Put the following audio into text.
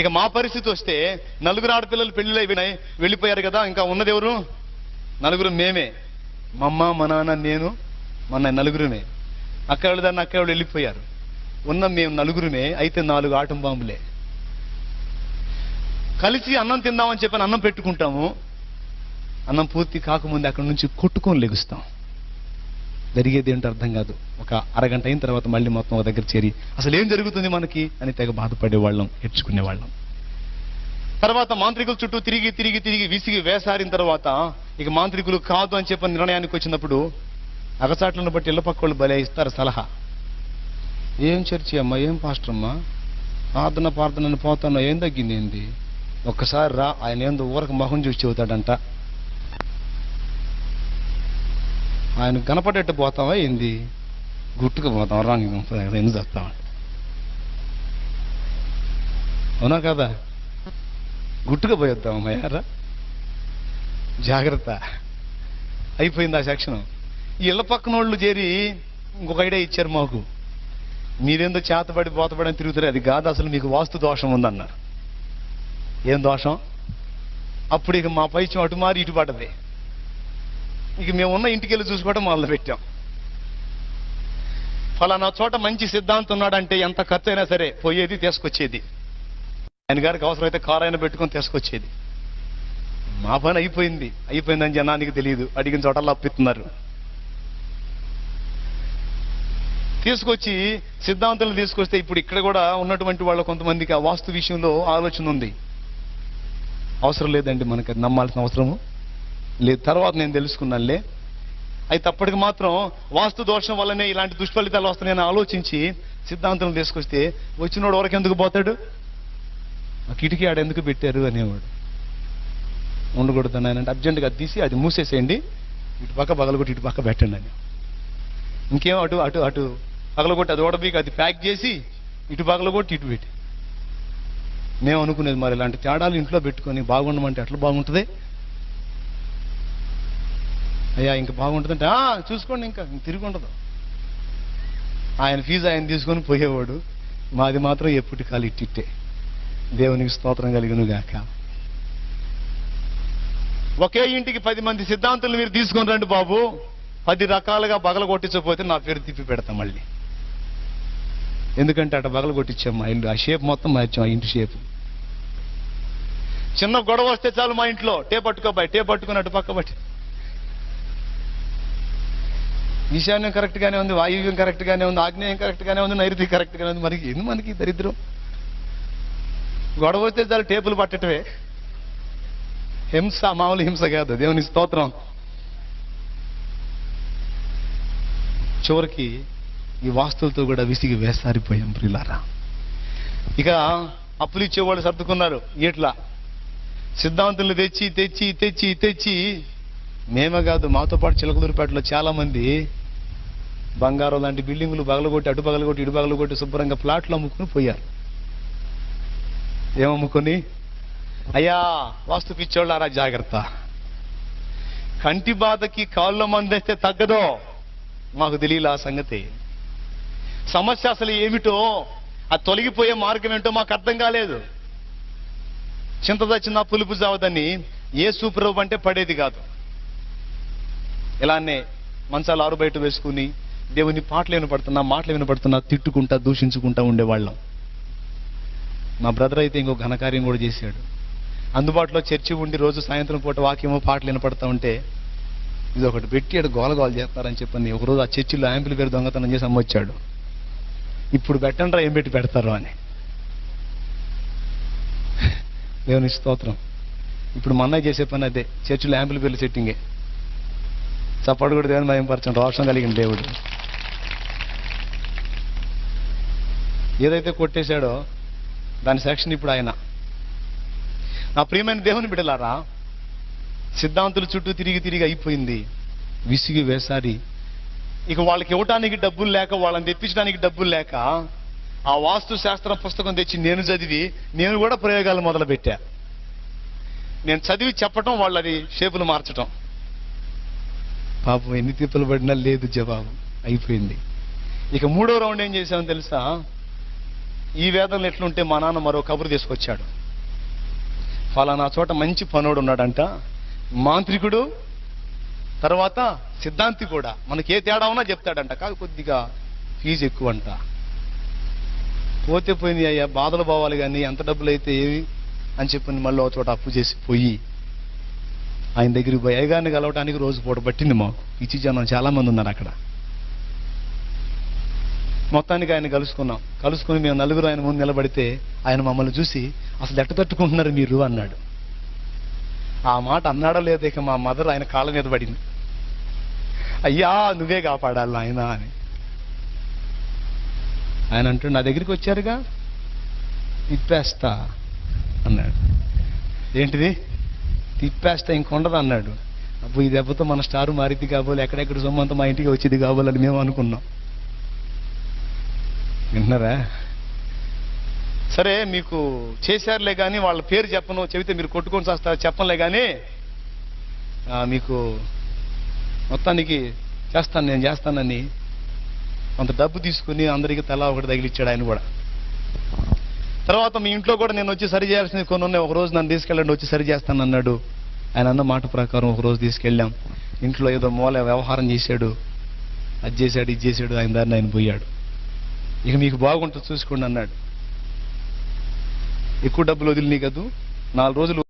ఇక మా పరిస్థితి వస్తే నలుగురు ఆడపిల్లలు పెళ్ళిలో అయిపోయినాయి వెళ్ళిపోయారు కదా ఇంకా ఉన్నది ఎవరు? నలుగురు మేమే. మా అమ్మ మా నాన్న నేను మన నలుగురుమే. అక్క వాళ్ళు దాన్ని అక్క వాళ్ళు వెళ్ళిపోయారు. ఉన్న మేము నలుగురుమే అయితే నాలుగు ఆటం బాంబులే. కలిసి అన్నం తిందామని చెప్పని అన్నం పెట్టుకుంటాము. అన్నం పూర్తి కాకముందు అక్కడి నుంచి కొట్టుకొని లెగుస్తాం. జరిగేది ఏంటో అర్థం కాదు. ఒక అరగంట అయిన తర్వాత మళ్ళీ మొత్తం ఒక దగ్గర చేరి అసలు ఏం జరుగుతుంది మనకి? అని తెగ బాధపడేవాళ్ళం హెచ్చుకునేవాళ్ళం. తర్వాత మాంత్రికుల చుట్టూ తిరిగి తిరిగి తిరిగి విసిగి వేసారిన తర్వాత ఇక మాంత్రికులు కాదు అని చెప్పిన నిర్ణయానికి వచ్చినప్పుడు అగచాట్లను బట్టి ఇళ్ళ పక్క వాళ్ళు బలే ఇస్తారు సలహా. ఏం చర్చి అమ్మా? ఏం పాస్టర్ అమ్మా? ప్రార్థన ప్రార్థనని పోతాను? ఏం తగ్గింది ఏంది? ఒక్కసారి రా ఆయన ఏందో ఊరకు మొహం చూసి చెబుతాడంట. ఆయన కనపడేట్టు పోతావా ఏంది? గుట్టుకు పోతాం రాంగ్ ఎందుకు చెప్తాం అవునా కదా? గుట్టుకు పోయేద్దాం అమ్మాయారా జాగ్రత్త. అయిపోయింది ఆ సెక్షన్. ఇళ్ళ పక్కన వాళ్ళు చేరి ఇంకొక ఐడియా ఇచ్చారు మాకు. మీరేందో చేతపడి పోతబడి అని తిరుగుతారు అది కాదు అసలు మీకు వాస్తు దోషం ఉందన్నారు. ఏం దోషం? అప్పుడు ఇక మా పైచం అటు మారి ఇటు పడ్డది. ఇక మేము ఉన్న ఇంటికి వెళ్ళి చూసుకోవడం మొదలు పెట్టాం ఫలానా చోట మంచి సిద్ధాంతం ఉన్నాడంటే ఎంత ఖర్చు అయినా సరే పోయేది తీసుకొచ్చేది. ఆయన గారికి అవసరమైతే కారు అయినా పెట్టుకొని తీసుకొచ్చేది. మా పని అయిపోయింది. అయిపోయిందని జనానికి తెలియదు. అడిగిన చోటల్లో అప్పిస్తున్నారు. తీసుకొచ్చి సిద్ధాంతాలు తీసుకొస్తే ఇప్పుడు ఇక్కడ కూడా ఉన్నటువంటి వాళ్ళ కొంతమందికి ఆ వాస్తు విషయంలో ఆలోచన ఉంది. అవసరం లేదండి మనకి. నమ్మాల్సిన అవసరము. లేదు తర్వాత నేను తెలుసుకున్నానులే. అయితే అప్పటికి మాత్రం వాస్తు దోషం వల్లనే ఇలాంటి దుష్ఫలితాలు వస్తున్నాయని ఆలోచించి సిద్ధాంతం తీసుకొస్తే వచ్చినోడు వరకు ఎందుకు పోతాడు? ఆ కిటికీ ఆడ ఎందుకు పెట్టారు అనేవాడు. ఉండకూడదు అని అర్జెంటుగా అది తీసి అది మూసేసేయండి. ఇటు పక్క పగలగొట్టి ఇటు పక్క పెట్టండి అని. ఇంకేం అటు అటు అటు పగలగొట్టి అది ఓడబీకి అది ప్యాక్ చేసి ఇటు పగలగొట్టి ఇటు పెట్టి. మేము అనుకునేది మరి ఇలాంటి తేడాలు ఇంట్లో పెట్టుకొని బాగుండమంటే ఎట్లా బాగుంటుంది? అయ్యా ఇంకా బాగుంటుందంటే చూసుకోండి ఇంకా తిరిగి ఉండదు. ఆయన ఫీజు ఆయన తీసుకొని పోయేవాడు. మాది మాత్రం ఎప్పటి కాలు ఇట్టిట్టే. దేవునికి స్తోత్రం కలిగిన గాక ఒకే ఇంటికి పది మంది సిద్ధాంతులు మీరు తీసుకొని రండి బాబు. పది రకాలుగా బగల కొట్టించకపోతే నా పేరు తిప్పి పెడతాం మళ్ళీ. ఎందుకంటే అట బగల కొట్టించాం మా ఇల్లు ఆ షేప్ మొత్తం మార్చాం ఆ ఇంటి షేప్. చిన్న గొడవ వస్తే చాలు మా ఇంట్లో. టే పట్టుకోబాయి టే పట్టుకుని అటు పక్క పట్టి. ఈశాన్యం కరెక్ట్గానే ఉంది వాయువ్యం కరెక్ట్గానే ఉంది ఆగ్నేయం కరెక్ట్గానే ఉంది నైరుతి కరెక్ట్గానే ఉంది. మనకి ఎందుకు మనకి దరిద్రం? గొడవ వస్తే చాలా టేపులు పట్టటమే. హింస మామూలు హింస కాదు. దేవుని స్తోత్రం. చివరికి ఈ వాస్తువులతో కూడా విసిగి వేసారిపోయాం ప్రిలారా ఇక అప్పులు ఇచ్చేవాళ్ళు సర్దుకున్నారు. ఇట్లా. సిద్ధాంతులు తెచ్చి తెచ్చి తెచ్చి తెచ్చి. మేమే కాదు మాతో పాటు చిలకలూరుపేటలో చాలామంది బంగారం లాంటి బిల్డింగులు పగలగొట్టి అటు పగలగొట్టి ఇటు పగలగొట్టి శుభ్రంగా ప్లాట్లు అమ్ముకుని పోయారు. ఏమమ్ముకొని? అయ్యా వాస్తు పిచ్చోళ్ళారా జాగ్రత్త. కంటి బాధకి కాళ్ళ మందేస్తే తగ్గదో? మాకు తెలియలే ఆ సంగతి. సమస్య అసలు ఏమిటో ఆ తొలగిపోయే మార్గం ఏంటో మాకు అర్థం కాలేదు. చింత దచ్చిన పులుపు జావదని ఏ సూపరవ్ అంటే పడేది కాదు. ఇలానే మంచాలు ఆరు బయట వేసుకుని దేవుని పాటలు వినపడుతున్నా మాటలు వినపడుతున్నా తిట్టుకుంటా దూషించుకుంటా ఉండేవాళ్ళం. మా బ్రదర్ అయితే ఇంకో ఘనకార్యం కూడా చేశాడు. అందుబాటులో చర్చి ఉండి రోజు సాయంత్రం పూట వాక్యమో పాటలు వినపడతా ఉంటే ఇది ఒకటి పెట్టి అక్కడ గోల గోల చేస్తారని చెప్పని ఒకరోజు ఆ చర్చిలో యాంపుల్ పేరు దొంగతనం చేసి అమ్మొచ్చాడు. ఇప్పుడు పెట్టండి ఏం పెట్టి పెడతారు అని. దేవుని స్తోత్రం. ఇప్పుడు మా అన్నయ్య చేసే పని అదే చర్చిలో యాంపుల్ పేర్లు సెట్టింగే చప్పడు కూడా దేవుని భయంపరచండి రోషం కలిగిన దేవుడు. ఏదైతే కొట్టేశాడో దాని సెక్షన్ ఇప్పుడు ఆయన. నా ప్రియమైన దేవుని బిడలారా సిద్ధాంతుల చుట్టూ తిరిగి తిరిగి అయిపోయింది. విసిగి వేసారి. ఇక వాళ్ళకి ఇవ్వటానికి డబ్బులు లేక వాళ్ళని తెప్పించడానికి డబ్బులు లేక ఆ వాస్తు శాస్త్రం పుస్తకం తెచ్చి నేను చదివి నేను కూడా ప్రయోగాలు మొదలుపెట్టా. నేను చదివి చెప్పటం వాళ్ళది షేపులు మార్చటం. పాపం ఎన్ని తిప్పలు పడినా లేదు జవాబు. అయిపోయింది. ఇక మూడో రౌండ్ ఏం చేశామో తెలుసా? ఈ వేదనలు ఎట్లుంటే మా నాన్న మరో కబురు తీసుకొచ్చాడు. ఫలానా చోట మంచి పనోడు ఉన్నాడంట. మాంత్రికుడు తర్వాత సిద్ధాంతి కూడా. మనకి ఏ తేడా ఉన్నా చెప్తాడంట. కాదు కొద్దిగా ఫీజు ఎక్కువ అంట పోతే పోయింది అయ్యా బాధలు పోవాలి కానీ ఎంత డబ్బులు అయితే ఏవి అని చెప్పి మళ్ళీ ఒక చోట అప్పు చేసి పోయి ఆయన దగ్గరికి పోయి అయ్యగారిని కలవటానికి రోజు పూట పట్టింది మాకు. ఇచ్చి జనం చాలామంది ఉన్నారు అక్కడ. మొత్తానికి ఆయన కలుసుకున్నాం. కలుసుకుని మేము నలుగురు ఆయన ముందు నిలబడితే ఆయన మమ్మల్ని చూసి అసలు ఎట్ట తట్టుకుంటున్నారు మీరు? అన్నాడు. ఆ మాట అన్నాడో లేదో ఇక మా మదర్ ఆయన కాళ్ళ మీద పడింది. అయ్యా నువ్వే కాపాడాలి ఆయన అని. ఆయన అంటూ నా దగ్గరికి వచ్చారుగా? తిప్పేస్తా అన్నాడు. ఏంటిది? తిప్పేస్తా ఇంకొండదు అన్నాడు. అప్పుడు ఈ దెబ్బతో మన స్టారు మారిద్ది కాబోలు ఎక్కడెక్కడ సొమ్మంతా మా ఇంటికి వచ్చేది కాబోలని మేము అనుకున్నాం. వింటున్నారా? సరే మీకు చేశారులే కానీ వాళ్ళ పేరు చెప్పను చెబితే మీరు కొట్టుకొని చేస్తారు చెప్పనులే కానీ మీకు మొత్తానికి చేస్తాను నేను చేస్తానని కొంత డబ్బు తీసుకుని అందరికీ తలా ఒకటి తగిలిచ్చాడు ఆయన కూడా. తర్వాత మీ ఇంట్లో కూడా నేను వచ్చి సరి చేయాల్సింది కొన్ని ఉన్నాయి. ఒకరోజు నన్ను తీసుకెళ్ళండి వచ్చి సరి చేస్తాను అన్నాడు. ఆయన అన్న మాట ప్రకారం ఒకరోజు తీసుకెళ్ళాం. ఇంట్లో ఏదో మూల వ్యవహారం చేశాడు. అది చేశాడు ఇది చేశాడు ఆయన దారిని ఆయన పోయాడు. ఇక మీకు బాగుంటుంది చూసుకోండి అన్నాడు. ఎక్కువ డబ్బులు వదిలినాయి కదూ? నాలుగు రోజులు